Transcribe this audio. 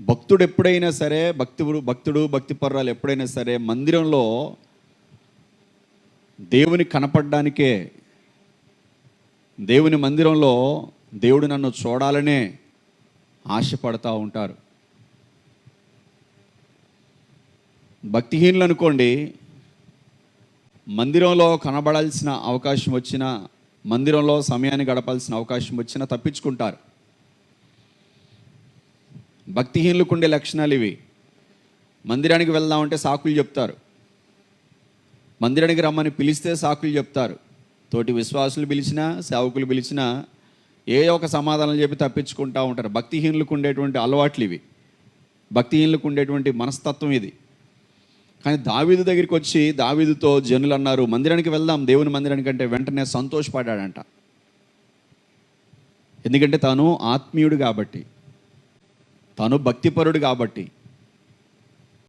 భక్తుడు ఎప్పుడైనా సరే భక్తుడు భక్తుడు భక్తి పర్రాలు ఎప్పుడైనా సరే మందిరంలో దేవుని కనపడడానికే దేవుని మందిరంలో దేవుడు నన్ను చూడాలనే ఆశపడతా ఉంటారు. భక్తిహీనులు అనుకోండి మందిరంలో కనబడాల్సిన అవకాశం వచ్చినా మందిరంలో సమయాన్ని గడపాల్సిన అవకాశం వచ్చినా తప్పించుకుంటారు. భక్తిహీనులకు ఉండే లక్షణాలు ఇవి. మందిరానికి వెళ్దామంటే సాకులు చెప్తారు. మందిరానికి రమ్మని పిలిస్తే సాకులు చెప్తారు. తోటి విశ్వాసులు పిలిచినా సేవకులు పిలిచినా ఏ ఒక సమాధానం చెప్పి తప్పించుకుంటూ ఉంటారు. భక్తిహీనులకు ఉండేటువంటి అలవాట్లు ఇవి. భక్తిహీనులకు ఉండేటువంటి మనస్తత్వం ఇది. కానీ దావీదు దగ్గరికి వచ్చి దావీదుతో జనులు అన్నారు మందిరానికి వెళ్దాం దేవుని మందిరానికి అంటే వెంటనే సంతోషపడ్డాడంట. ఎందుకంటే తాను ఆత్మీయుడు కాబట్టి. తాను భక్తిపరుడు కాబట్టి.